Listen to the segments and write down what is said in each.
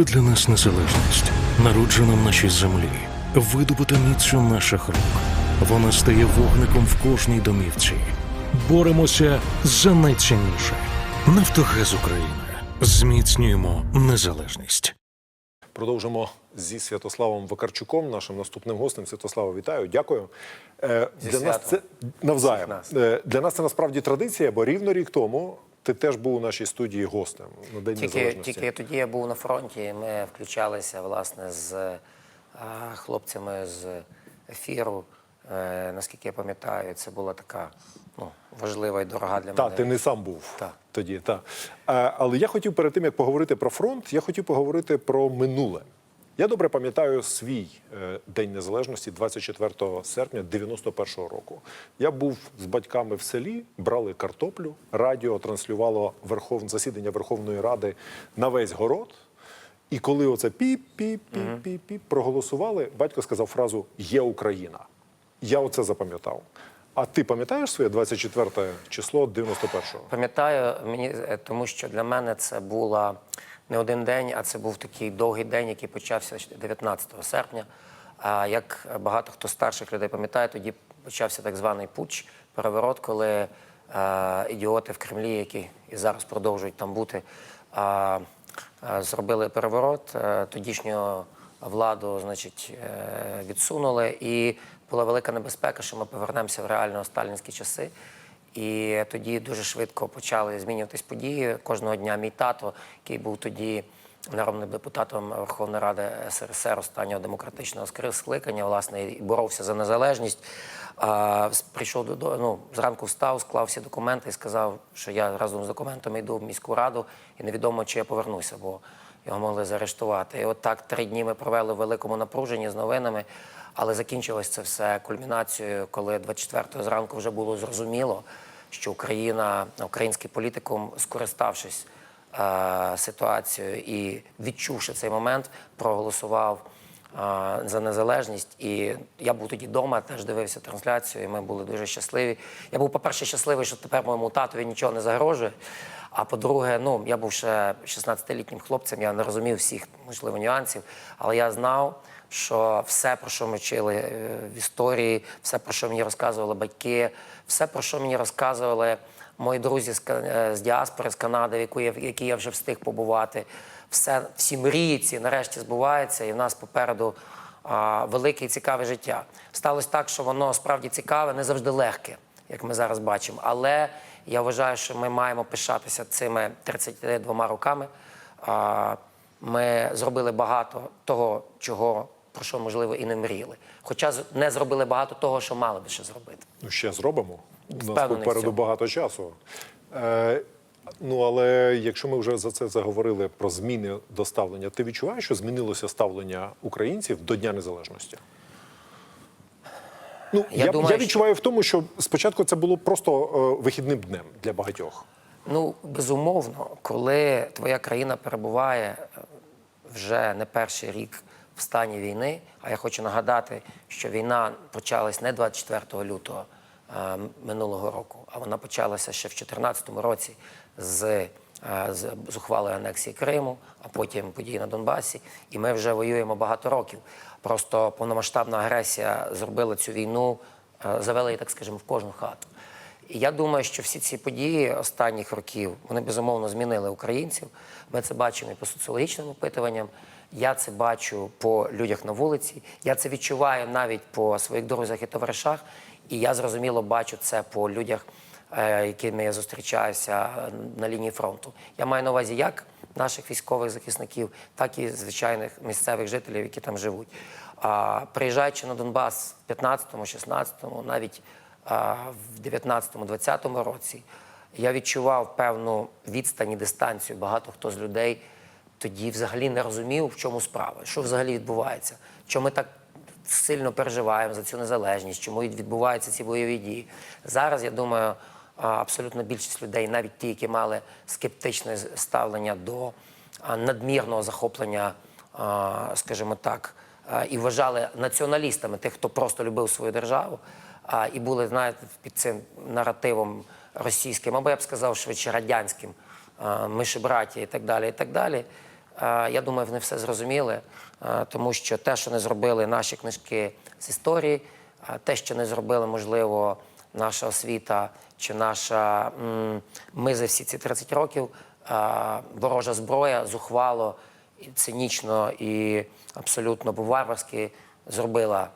Що для нас незалежність? Народжена в нашій землі, видобута міцю наших рук. Вона стає вогником в кожній домівці. Боремося за найцінніше. Нафтогаз України. Зміцнюємо незалежність. Продовжимо зі Святославом Вакарчуком, нашим наступним гостем. Святослава, вітаю, дякую. Е, Зі для нас це святом. навзаєм. Е, для нас це насправді традиція, бо рівно рік тому ти теж був у нашій студії гостем на День Тільки, Незалежності. тільки тоді я був на фронті. Ми включалися власне з е, хлопцями з ефіру. Е, наскільки я пам'ятаю, це була така ну, важлива і дорога для Та, мене. ти не сам був Так. тоді. Та. Е, але я хотів перед тим, як поговорити про фронт, я хотів поговорити про минуле. Я добре пам'ятаю свій е, День Незалежності 24 серпня 91-го року. Я був з батьками в селі, брали картоплю, радіо транслювало верхов... засідання Верховної Ради на весь город. І коли оце піп-піп-піп-піп проголосували, батько сказав фразу Є Україна. Я оце запам'ятав. А ти пам'ятаєш своє 24 число 91-го? Пам'ятаю, мені е, тому що для мене це була не один день, а це був такий довгий день, який почався 19 серпня. А як багато хто старших людей пам'ятає, тоді почався так званий путч, переворот, коли е, ідіоти в Кремлі, які і зараз продовжують там бути, е, е, зробили переворот. Е, тодішнього владу, значить, е, відсунули, і була велика небезпека, що ми повернемося в реально сталінські часи. І тоді дуже швидко почали змінюватись події. Кожного дня мій тато, який був тоді народним депутатом Верховної Ради СРСР останнього демократичного скликання, власне, і боровся за незалежність. А, прийшов до ну, зранку встав, склав всі документи і сказав, що я разом з документами йду в міську раду, і невідомо, чи я повернуся, бо його могли заарештувати. І от так три дні ми провели в великому напруженні з новинами. Але закінчилось це все кульмінацією, коли 24-го зранку вже було зрозуміло, що Україна, український політикум, скориставшись е, ситуацією і відчувши цей момент, проголосував е, за незалежність. І я був тоді вдома, теж дивився трансляцію, і ми були дуже щасливі. Я був, по-перше, щасливий, що тепер моєму татові нічого не загрожує. А по-друге, ну я був ще 16-літнім хлопцем, я не розумів всіх можливо нюансів, але я знав, що все, про що ми вчили е, в історії, все, про що мені розказували батьки, все, про що мені розказували мої друзі з, е, діаспори, з Канади, в яку я, в якій я вже встиг побувати, все, всі мрії ці нарешті збуваються, і в нас попереду а, велике і цікаве життя. Сталося так, що воно справді цікаве, не завжди легке, як ми зараз бачимо. Але я вважаю, що ми маємо пишатися цими 32 роками. А, Ми зробили багато того, чого про що можливо і не мріяли. Хоча не зробили багато того, що мали би ще зробити. Ну, ще зробимо. У нас попереду багато часу. Е, ну, але якщо ми вже за це заговорили про зміни до ставлення, ти відчуваєш, що змінилося ставлення українців до Дня Незалежності? Ну, Я я, думаю, я відчуваю в тому, що спочатку це було просто е, вихідним днем для багатьох. Ну, безумовно, коли твоя країна перебуває е, вже не перший рік в стані війни, а я хочу нагадати, що війна почалась не 24 лютого е, минулого року, а вона почалася ще в 2014 році з, е, з, з ухвалою анексії Криму, а потім події на Донбасі. І ми вже воюємо багато років. Просто повномасштабна агресія зробила цю війну, е, завела її, так скажімо, в кожну хату. І я думаю, що всі ці події останніх років вони безумовно змінили українців. Ми це бачимо і по соціологічним опитуванням. Я це бачу по людях на вулиці. Я це відчуваю навіть по своїх друзях і товаришах. І я зрозуміло бачу це по людях, е, якими я зустрічаюся на лінії фронту. Я маю на увазі як наших військових захисників, так і звичайних місцевих жителів, які там живуть. А приїжджаючи на Донбас в 15-му, 16-му, навіть в 19-20 році я відчував певну відстань і дистанцію. Багато хто з людей тоді взагалі не розумів, в чому справа, що взагалі відбувається, чому ми так сильно переживаємо за цю незалежність, чому відбуваються ці бойові дії. Зараз я думаю, абсолютно більшість людей, навіть ті, які мали скептичне ставлення до надмірного захоплення, скажімо так, і вважали націоналістами тих, хто просто любив свою державу, а, і були, знаєте, під цим наративом російським, або я б сказав, швидше радянським, ми ж браті і так далі, і так далі. Е, Я думаю, вони все зрозуміли, е, тому що те, що не зробили наші книжки з історії, е, те, що не зробили, можливо, наша освіта чи наша ми за всі ці 30 років, ворожа зброя зухвало, цинічно і абсолютно по-варварськи зробила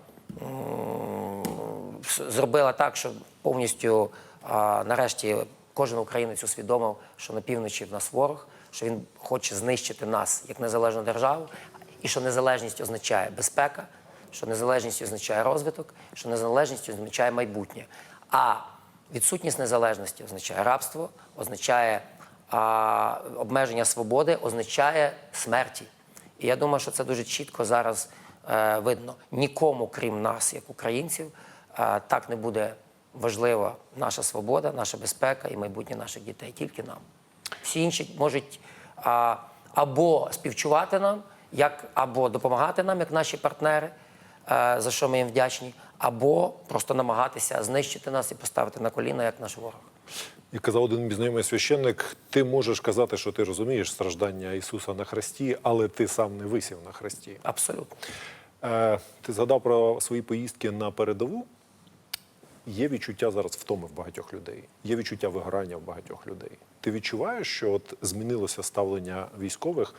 зробила так, що повністю нарешті кожен українець усвідомив, що на півночі в нас ворог, що він хоче знищити нас як незалежну державу, і що незалежність означає безпека, що незалежність означає розвиток, що незалежність означає майбутнє. А відсутність незалежності означає рабство, означає а, обмеження свободи, означає смерті. І я думаю, що це дуже чітко зараз е, видно. Нікому, крім нас, як українців, е, так не буде важлива наша свобода, наша безпека і майбутнє наших дітей. Тільки нам. Всі інші можуть а, або співчувати нам, як, або допомагати нам, як наші партнери, е, за що ми їм вдячні, або просто намагатися знищити нас і поставити на коліна, як наш ворог. І казав один мій знайомий священник: ти можеш казати, що ти розумієш страждання Ісуса на хресті, але ти сам не висів на хресті. Абсолютно. Е, ти згадав про свої поїздки на передову. Є відчуття зараз втоми в багатьох людей, є відчуття вигорання в багатьох людей. Ти відчуваєш, що от змінилося ставлення військових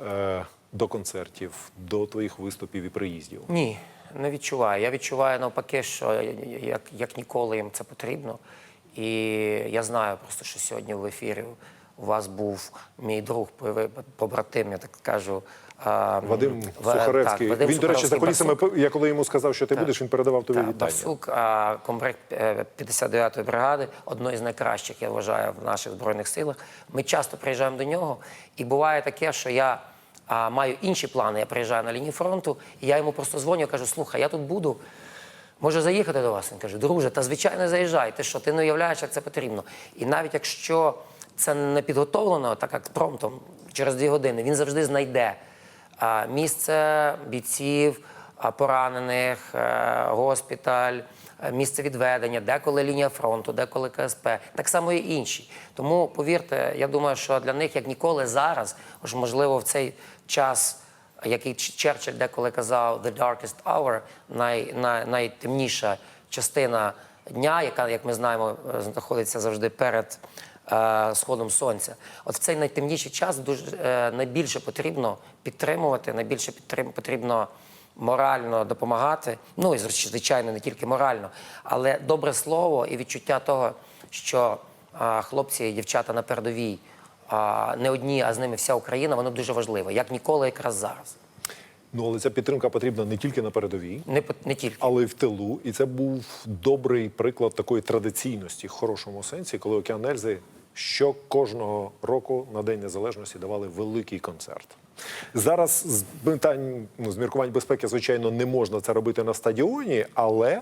е, до концертів, до твоїх виступів і приїздів? Ні, не відчуваю. Я відчуваю навпаки, що як, як ніколи їм це потрібно. І я знаю просто, що сьогодні в ефірі у вас був мій друг, побратим, я так кажу. Вадим В- Сухаревський. так, Вадим він, до речі, за Барсук. я коли йому сказав, що ти будеш, він передавав тобі Так, вітання. Барсук, комбриг е, 59-ї бригади, одної з найкращих, я вважаю, в наших збройних силах. Ми часто приїжджаємо до нього, і буває таке, що я а, маю інші плани. Я приїжджаю на лінію фронту, і я йому просто дзвоню, кажу: слухай, я тут буду. Може заїхати до вас? Він каже, друже, та звичайно заїжджай. Ти що, ти не уявляєш, як це потрібно. І навіть якщо це не підготовлено, так як промптом, через дві години, він завжди знайде місце бійців, поранених, е, госпіталь, е, місце відведення, деколи лінія фронту, деколи КСП, так само і інші. Тому повірте, я думаю, що для них як ніколи зараз, ож можливо в цей час який Черчилль деколи казав «the darkest hour», най, най, найтемніша частина дня, яка, як ми знаємо, е, знаходиться завжди перед сходом сонця. От в цей найтемніший час дуже е, найбільше потрібно підтримувати, найбільше підтрим, потрібно морально допомагати. Ну і звич- звичайно, не тільки морально, але добре слово і відчуття того, що е, хлопці і дівчата на передовій не одні, а з ними вся Україна, воно дуже важливе, як ніколи, якраз зараз. Ну, але ця підтримка потрібна не тільки на передовій, Не, не тільки. але й в тилу. І це був добрий приклад такої традиційності, в хорошому сенсі, коли океан Ельзи що кожного року на День Незалежності давали великий концерт. Зараз з питань ну, з міркувань безпеки, звичайно, не можна це робити на стадіоні, але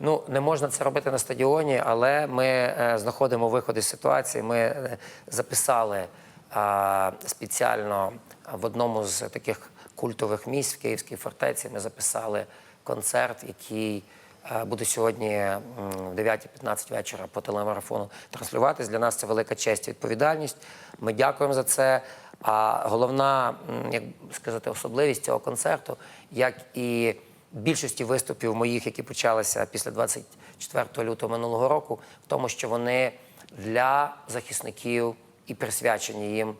Ну, не можна це робити на стадіоні, але ми е, знаходимо виход із ситуації. Ми е, записали е, спеціально в одному з таких культових місць в Київській фортеці. Ми записали концерт, який буде сьогодні в 9.15 вечора по телемарафону транслюватись. Для нас це велика честь і відповідальність. Ми дякуємо за це. А головна, як сказати, особливість цього концерту, як і більшості виступів моїх, які почалися після 24 лютого минулого року, в тому, що вони для захисників і присвячені їм,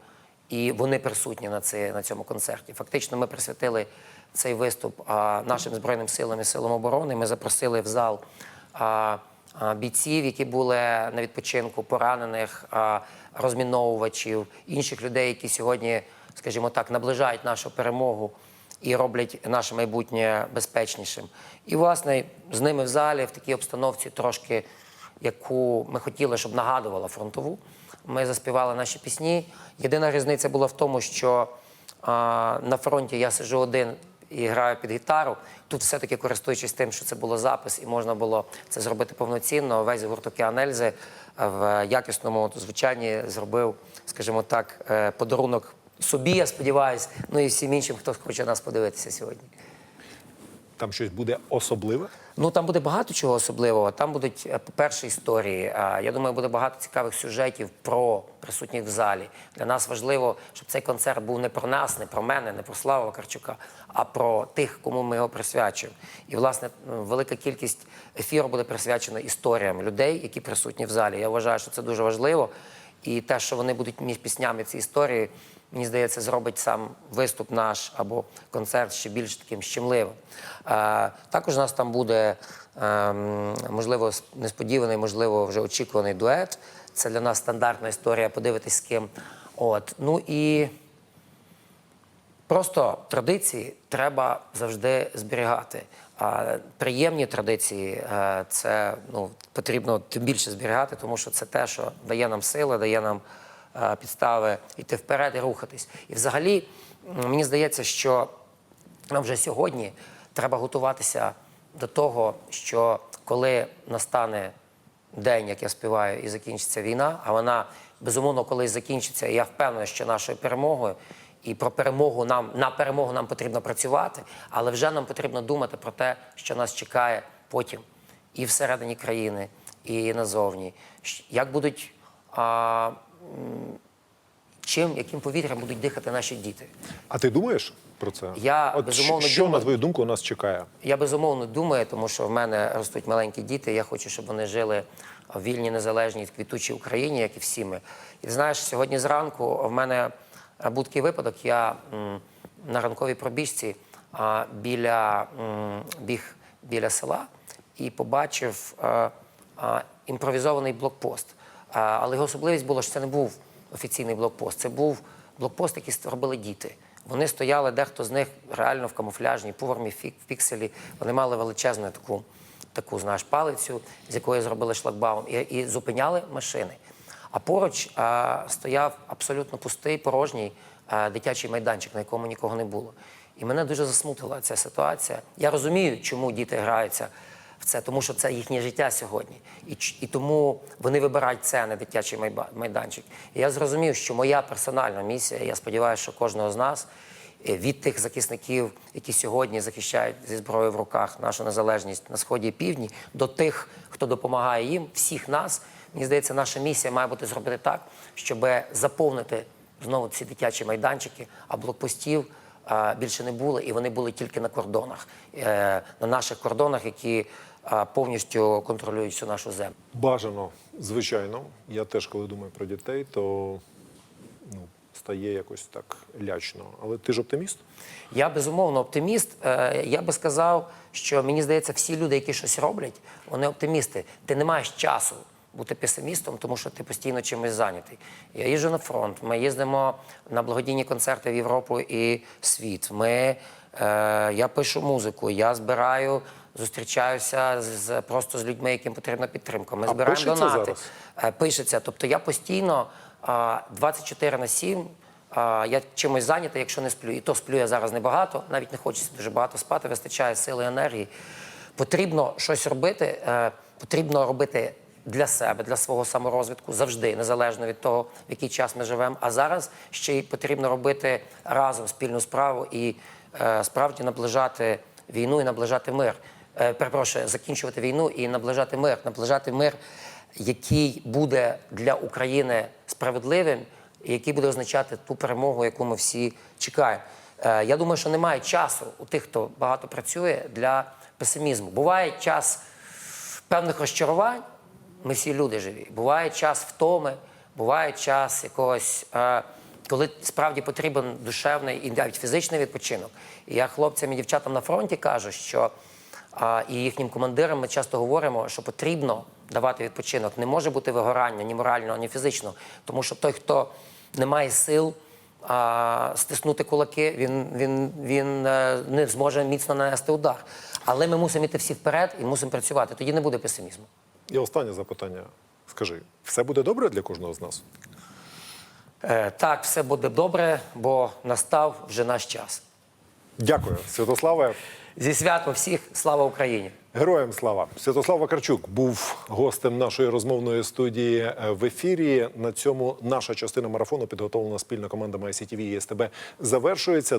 і вони присутні на, це, на цьому концерті. Фактично, ми присвятили цей виступ нашим збройним силам і силам оборони. Ми запросили в зал. Бійців, які були на відпочинку, поранених, розміновувачів, інших людей, які сьогодні, скажімо так, наближають нашу перемогу і роблять наше майбутнє безпечнішим. І, власне, з ними в залі в такій обстановці трошки, яку ми хотіли, щоб нагадувала фронтову. Ми заспівали наші пісні. Єдина різниця була в тому, що а, на фронті я сиджу один і граю під гітару. Тут все-таки користуючись тим, що це було запис, і можна було це зробити повноцінно. Весь гурт «Океан Ельзи» в якісному звучанні зробив, скажімо так, е, подарунок собі, я сподіваюся, ну і всім іншим, хто хоче нас подивитися сьогодні. Там щось буде особливе. Ну там буде багато чого особливого. Там будуть, е, по-перше, історії. Я думаю, буде багато цікавих сюжетів про присутніх в залі. Для нас важливо, щоб цей концерт був не про нас, не про мене, не про Славу Вакарчука, а про тих, кому ми його присвячуємо. І, власне, велика кількість ефіру буде присвячена історіям людей, які присутні в залі. Я вважаю, що це дуже важливо. І те, що вони будуть між піснями ці історії, мені здається, зробить сам виступ наш або концерт ще більш таким щемливим. Е, також у нас там буде, ем, можливо, несподіваний, можливо, вже очікуваний дует. Це для нас стандартна історія, подивитись з ким. От. Ну і Просто традиції треба завжди зберігати. А приємні традиції е, це ну, потрібно тим більше зберігати, тому що це те, що дає нам сили, дає нам підстави йти вперед і рухатись. І взагалі, мені здається, що нам вже сьогодні треба готуватися до того, що коли настане день, як я співаю, і закінчиться війна, а вона безумовно колись закінчиться, і я впевнений, що нашою перемогою. І про перемогу нам на перемогу нам потрібно працювати, але вже нам потрібно думати про те, що нас чекає потім і всередині країни, і назовні. Як будуть а, чим, яким повітрям будуть дихати наші діти? А ти думаєш про це? Я, От безумовно, що, на твою думку нас чекає? Я безумовно думаю, тому що в мене ростуть маленькі діти. Я хочу, щоб вони жили в вільній, незалежній, квітучій Україні, як і всі ми. І знаєш, сьогодні зранку в мене е, був такий випадок. Я м, на ранковій пробіжці а, біля м, біг біля села і побачив е, а, імпровізований блокпост. Але його особливість була, що це не був офіційний блокпост, це був блокпост, який робили діти. Вони стояли, дехто з них реально в камуфляжній формі, в пікселі. Вони мали величезну таку, таку знаєш, палицю, з якої зробили шлагбаум, і, і зупиняли машини. А поруч а, стояв абсолютно пустий, порожній а, дитячий майданчик, на якому нікого не було. І мене дуже засмутила ця ситуація. Я розумію, чому діти граються це, тому що це їхнє життя сьогодні. І, і тому вони вибирають це, а не дитячий майданчик. І я зрозумів, що моя персональна місія, я сподіваюся, що кожного з нас е, від тих захисників, які сьогодні захищають зі зброєю в руках нашу незалежність на сході і півдні, до тих, хто допомагає їм, всіх нас. Мені здається, наша місія має бути зробити так, щоб заповнити знову ці дитячі майданчики, а блокпостів більше не було, і вони були тільки на кордонах, е, на наших кордонах, які повністю контролюють всю нашу землю. Бажано, звичайно. Я теж, коли думаю про дітей, то ну, стає якось так лячно. Але ти ж оптиміст? Я безумовно оптиміст. Е, Я би сказав, що мені здається, всі люди, які щось роблять, вони оптимісти. Ти не маєш часу бути песимістом, тому що ти постійно чимось зайнятий. Я їжджу на фронт, ми їздимо на благодійні концерти в Європу і світ. Ми, е, я пишу музику, я збираю, зустрічаюся з, просто з людьми, яким потрібна підтримка. Ми А збираємо пишеться донати. зараз? Е, Пишеться. Тобто я постійно а, 24 на 7 я чимось зайнятий, якщо не сплю. І то сплю я зараз небагато, навіть не хочеться дуже багато спати, вистачає сили енергії. Потрібно щось робити, е, потрібно робити для себе, для свого саморозвитку завжди, незалежно від того, в який час ми живемо. А зараз ще й потрібно робити разом спільну справу і е, справді наближати війну і наближати мир. Е, перепрошую, закінчувати війну і наближати мир, наближати мир, який буде для України справедливим, і який буде означати ту перемогу, яку ми всі чекаємо. Е, Я думаю, що немає часу у тих, хто багато працює для песимізму. Буває час певних розчарувань. Ми всі люди живі. Буває час втоми, буває час якогось, е, коли справді потрібен душевний і навіть фізичний відпочинок. І я хлопцям і дівчатам на фронті кажу, що і їхнім командирам ми часто говоримо, що потрібно давати відпочинок. Не може бути вигорання ні морального, ні фізичного. Тому що той, хто не має сил а, стиснути кулаки, він, він, він е, не зможе міцно нанести удар. Але ми мусимо йти всі вперед і мусимо працювати. Тоді не буде песимізму. І останнє запитання. Скажи, все буде добре для кожного з нас? Е, так, все буде добре, бо настав вже наш час. Дякую, Святославе. Зі святом всіх, слава Україні! Героям слава! Святослав Вакарчук був гостем нашої розмовної студії е, в ефірі. На цьому наша частина марафону, підготовлена спільно командами ICTV і СТБ, завершується.